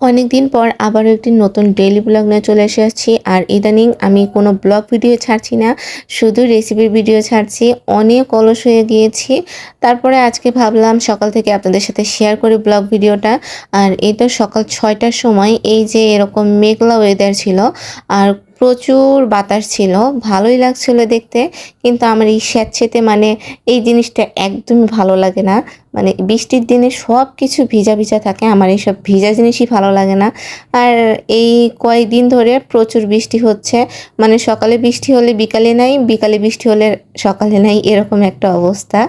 অনেক দিন পর আবারও একটি নতুন ডেইলি ব্লগ নিয়ে চলে এসেছি আর ইদানিং আমি কোনো ব্লগ ভিডিও ছাড়ছি না, শুধু রেসিপির ভিডিও ছাড়ছি। অনেক অলস হয়ে গিয়েছি। তারপরে আজকে ভাবলাম সকাল থেকে আপনাদের সাথে শেয়ার করি ব্লগ ভিডিওটা আর এই তো সকাল ছয়টার সময় এই যে এরকম মেঘলা ওয়েদার ছিল, আর প্রচুর বাতাস ছিল, ভালোই লাগছিল দেখতে, কিন্তু আমার এই স্যাঁতসেতে মানে এই জিনিসটা একদমই ভালো লাগে না। মানে বৃষ্টির দিনে সব কিছু ভিজা ভিজা থাকে, আমার এইসব ভিজা জিনিসই ভালো লাগে না। আর এই কয়েকদিন ধরে প্রচুর বৃষ্টি হচ্ছে মানে সকালে বৃষ্টি হলে বিকালে নাই, বিকালে বৃষ্টি হলে সকালে নাই, এরকম একটা অবস্থা।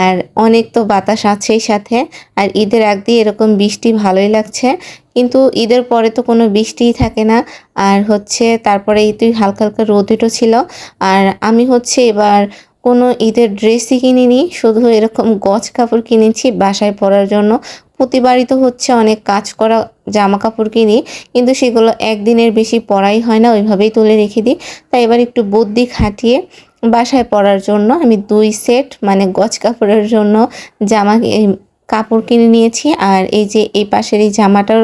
আর অনেক তো বাতাস আছেই সাথে, আর ঈদের আগ দিয়ে এরকম বৃষ্টি ভালোই লাগছে। কিন্তু ঈদের পরে তো কোনো বৃষ্টিই থাকে না। আর হচ্ছে তারপরে তুই হালকা হালকা রোদ ছিল। আর আমি হচ্ছে এবার কোনো ঈদের ড্রেসই কিনিনি, শুধু এরকম গজ কাপড় কিনেছি বাসায় পরার জন্য। প্রতিবারই তো হচ্ছে অনেক কাজ করা জামা কাপড় কিনি, কিন্তু সেগুলো একদিনের বেশি পরাই হয় না, ওইভাবেই তুলে রেখে দিই। তাই এবার একটু বুদ্ধি খাটিয়ে বাসায় পরার জন্য আমি দুই সেট মানে গজ কাপড়ের জন্য জামা কাপড় কিনে নিয়েছি আর এই যে এই পাশের এই জামাটার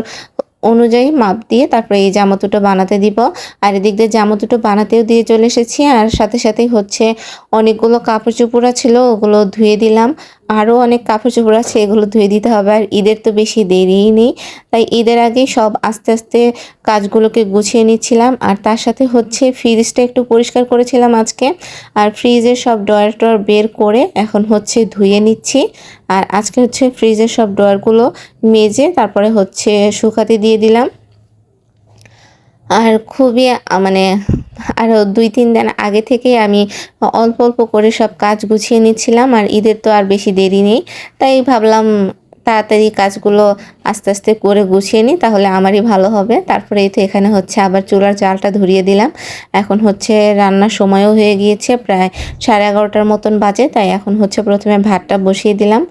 অনুযায়ী মাপ দিয়ে তারপরে এই জামা দুটো বানাতে দিব। আর এদিক দিয়ে জামা দুটো বানাতেও দিয়ে চলে এসেছি আর সাথে সাথেই হচ্ছে অনেকগুলো কাপড় চোপড়া ছিল, ওগুলো ধুয়ে দিলাম। আরও অনেক কাপড় চোপড় আছে, এগুলো ধুয়ে দিতে হবে। আর ঈদের তো বেশি দেরিই নেই, তাই ঈদের আগেই সব আস্তে আস্তে কাজগুলোকে গুছিয়ে নিচ্ছিলাম। আর তার সাথে হচ্ছে ফ্রিজটা একটু পরিষ্কার করেছিলাম আজকে। আর ফ্রিজের সব ডয়ার টয়ার বের করে এখন হচ্ছে ধুয়ে নিচ্ছি। আর আজকে হচ্ছে ফ্রিজের সব ডয়ারগুলো মেজে তারপরে হচ্ছে শুকাতে দিয়ে দিলাম। আর খুবই মানে আরও দুই, তিন দিন আগে থেকে আমি অল্প অল্প করে সব কাজ গুছিয়ে নিচ্ছিলাম আর ঈদের তো আর বেশি দেরি নেই। তাই ভাবলাম তাড়াতাড়ি কাজগুলো আস্তে আস্তে করে গুছিয়ে নিই, তাহলে আমারই ভালো হবে। তারপরে এই তো এখানে হচ্ছে আবার চুলার জালটা ধরিয়ে দিলাম। এখন হচ্ছে রান্নার সময়ও হয়ে গিয়েছে, প্রায় সাড়ে এগারোটার মতন বাজে, তাই এখন হচ্ছে প্রথমে ভাতটা বসিয়ে দিলাম।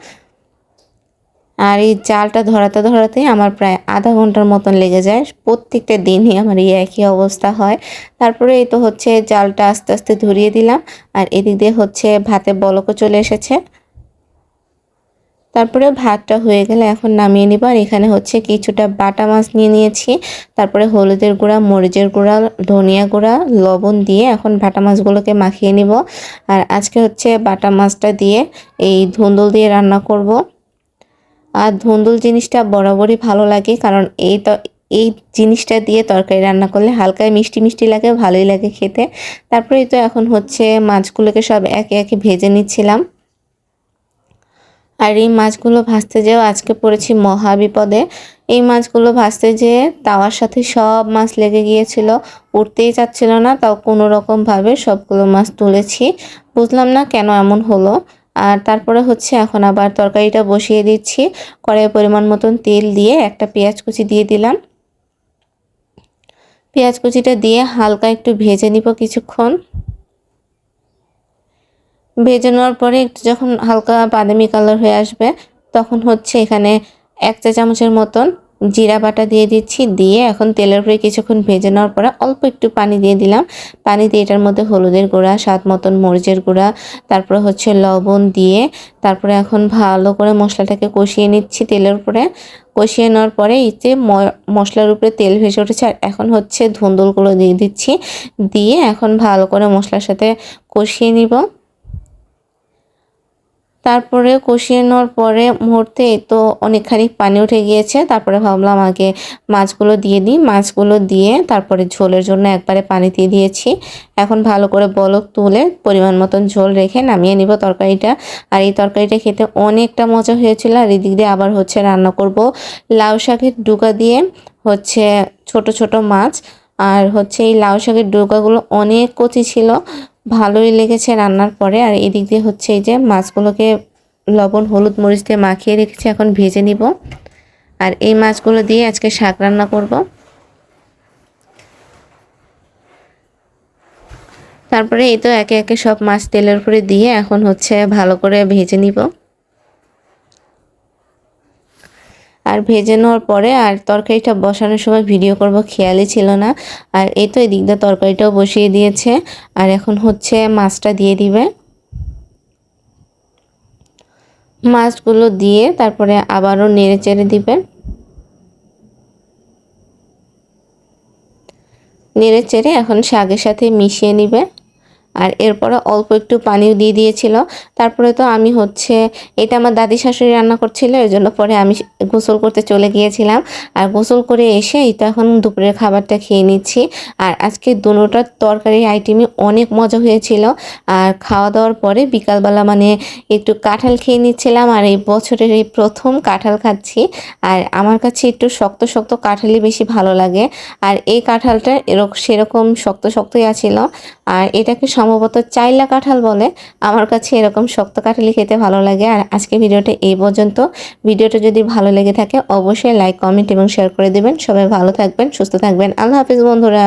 আর এই চালটা ধরাতে ধরাতে আমার প্রায় আধা ঘণ্টার মতন লেগে যায়। প্রত্যেকটা দিনই আমার এই একই অবস্থা হয়। তারপরে এই তো হচ্ছে জালটা আস্তে আস্তে ধরিয়ে দিলাম আর এদিক দিয়ে হচ্ছে ভাতে বলকও চলে এসেছে। তারপরে ভাতটা হয়ে গেলে এখন নামিয়ে নিব আর এখানে হচ্ছে কিছুটা বাটা মাছ নিয়ে নিয়েছি। তারপরে হলুদের গুঁড়া, মরিচের গুঁড়া, ধনিয়া গুঁড়া, লবণ দিয়ে এখন বাটা মাছগুলোকে মাখিয়ে নিব। আর আজকে হচ্ছে বাটা মাছটা দিয়ে এই ধুন্দুল দিয়ে রান্না করব। আর ধুন্দুল জিনিসটা বরাবরই ভালো লাগে, কারণ এই তো, এই জিনিসটা দিয়ে তরকারি রান্না করলে হালকায় মিষ্টি মিষ্টি লাগে, ভালোই লাগে খেতে। তারপরেই তো এখন হচ্ছে মাছগুলোকে সব একে একে ভেজে নিচ্ছিলাম। আর এই মাছগুলো ভাজতে যেও আজকে পড়েছি মহা বিপদে এই মাছগুলো ভাজতে যেয়ে তাওয়ার সাথে সব মাছ লেগে গিয়েছিল, উঠতেই চাচ্ছিল না, তাও কোনো রকমভাবে সবগুলো মাছ তুলেছি। বুঝলাম না কেন এমন হলো। আর তারপরে হচ্ছে এখন আবার তরকারিটা বসিয়ে দিচ্ছি। কড়াই পরিমাণ মতন তেল দিয়ে একটা পেঁয়াজ কুচি দিয়ে দিলাম। পেঁয়াজ কুচিটা দিয়ে হালকা একটু ভেজে নিব কিছুক্ষণ। ভেজে নেওয়ার পরে একটু যখন হালকা বাদামি কালার হয়ে আসবে, তখন হচ্ছে এখানে এক চা চামচের মতন জিরা বাটা দিয়ে দিচ্ছি, দিয়ে এখন তেলের উপরে কিছুক্ষণ ভেজে নেওয়ার পরে অল্প একটু পানি দিয়ে দিলাম। পানি দিয়ে এটার মধ্যে হলুদের গুঁড়া, স্বাদ মতন মরিচের গুঁড়া, তারপরে হচ্ছে লবণ দিয়ে, তারপরে এখন ভালো করে মশলাটাকে কষিয়ে নিচ্ছি তেলের উপরে। কষিয়ে নেওয়ার পরে এতে মশলার উপরে তেল ভেসে উঠেছে, আর এখন হচ্ছে ধুন্দুলগুলো দিয়ে দিচ্ছি। দিয়ে এখন ভালো করে মশলার সাথে কষিয়ে নিব। তারপরে কষিয়ে নেওয়ার পরে মুহূর্তে তো অনেকখানি পানি উঠে গিয়েছে। তারপরে ভাবলাম আগে মাছগুলো দিয়ে দিই। মাছগুলো দিয়ে তারপরে ঝোলের জন্য একবারে পানি দিয়ে দিয়েছি। এখন ভালো করে বলক তুলে পরিমাণ মতন ঝোল রেখে নামিয়ে নিব তরকারিটা। আর এই তরকারিটা খেতে অনেকটা মজা হয়েছিল। আর এদিক দিয়ে আবার হচ্ছে রান্না করব। লাউ শাকের ডুকা দিয়ে হচ্ছে ছোট ছোট মাছ। আর হচ্ছে এই লাউ শাকের ডুকাগুলো অনেক কচি ছিল। ভালোই লেগেছে রান্নার পরে। আর এদিক দিয়ে হচ্ছে এই যে মাছগুলোকে লবণ, হলুদ, মরিচ দিয়ে মাখিয়ে রেখেছি, এখন ভেজে নিব। আর এই মাছগুলো দিয়ে আজকে শাক রান্না করব। তারপরে এই তো একে একে সব মাছ তেলের উপরে দিয়ে এখন হচ্ছে ভালো করে ভেজে নিব। আর ভেজে নেওয়ার পরে আর তরকারিটা বসানোর সময় ভিডিও করব, খেয়ালই ছিল না। আর এই তো এদিক দিয়ে তরকারিটাও বসিয়ে দিয়েছে। আর এখন হচ্ছে মাছটা দিয়ে দিবে। মাছগুলো দিয়ে তারপরে আবারও নেড়ে চেড়ে দিবে। নেড়ে চেড়ে এখন শাকের সাথে মিশিয়ে নিবে। আর এরপরে অল্প একটু পানিও দিয়ে দিয়েছিল। তারপরে তো আমি হচ্ছে, এটা আমার দাদি শাশুড়ি রান্না করছিল এর জন্য পরে আমি গোসল করতে চলে গিয়েছিলাম। আর গোসল করে এসে এই তো এখন দুপুরের খাবারটা খেয়ে নিচ্ছি। আর আজকে দুটোটার তরকারির আইটেমই অনেক মজা হয়েছিল। আর খাওয়া দাওয়ার পরে বিকালবেলা মানে একটু কাঁঠাল খেয়ে নিচ্ছিলাম, আর এই বছরের এই প্রথম কাঁঠাল খাচ্ছি। আর আমার কাছে একটু শক্ত শক্ত কাঁঠালই বেশি ভালো লাগে। আর এই কাঁঠালটা এরকম সেরকম শক্ত, শক্তই আছিল। আর এটাকে সম্ভবত চাইলা কাঁঠাল বলে আমার কাছে এরকম শক্ত কাঁঠালি খেতে ভালো লাগে। আর আজকে ভিডিওটা এই পর্যন্ত। ভিডিওটা যদি ভালো লেগে থাকে, অবশ্যই লাইক কমেন্ট এবং শেয়ার করে দেবেন। সবাই ভালো থাকবেন, সুস্থ থাকবেন। আল্লাহ হাফিজ বন্ধুরা।